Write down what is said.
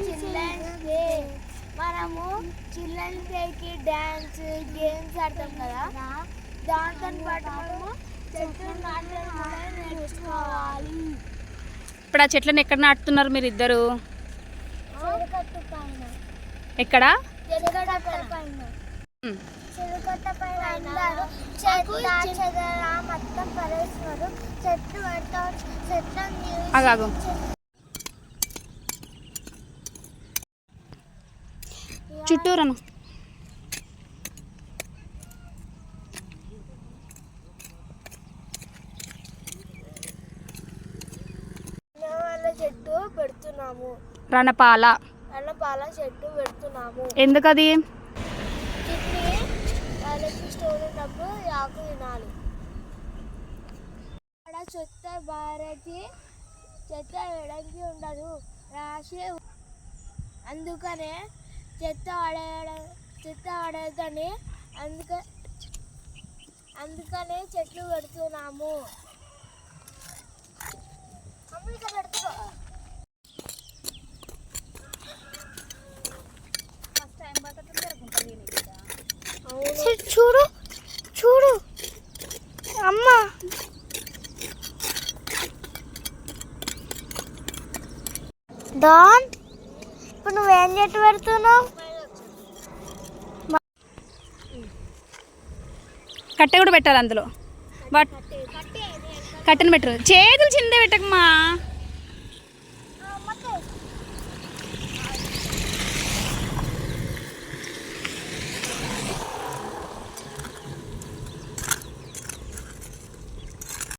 Children's day. మనము children's డేకి dance games ఆడతాం కదా. దాంతో పాటు మనము చెట్లు నాటడం కూడా నేర్చుకోవాలి. ఇప్పుడు ఆ చెట్లను ఎక్కడ నాటుతున్నారు మీరు ఇద్దరు ఎక్కడ? చెట్ల చుట్టూరను. చెట్టు పెడుతున్నాము. రణపాల. అన్నపాల చెట్టు పెడుతున్నాము. ఎందుకది? కిడ్నీ వాళ్ళకి స్టోన్ ఉన్నప్పుడు ఈ ఆకు తినాలి. అక్కడ చెత్త భారతి చెత్త వేయడానికి ఉండదు. రాసి అందుకనే చెత్త ఆడేయడ చెత్త ఆడేదని అందుక అందుకనే చెట్లు పెడుతున్నాము. చూడు చూడు. అమ్మ. డాన్ ఇప్పుడు నువ్వేం చెట్టు పెడుతున్నావు? కట్టె కూడా పెట్టాలి అందులో. బట్ కట్టెను పెట్టరు. చేతులు చిందే పెట్టకమ్మా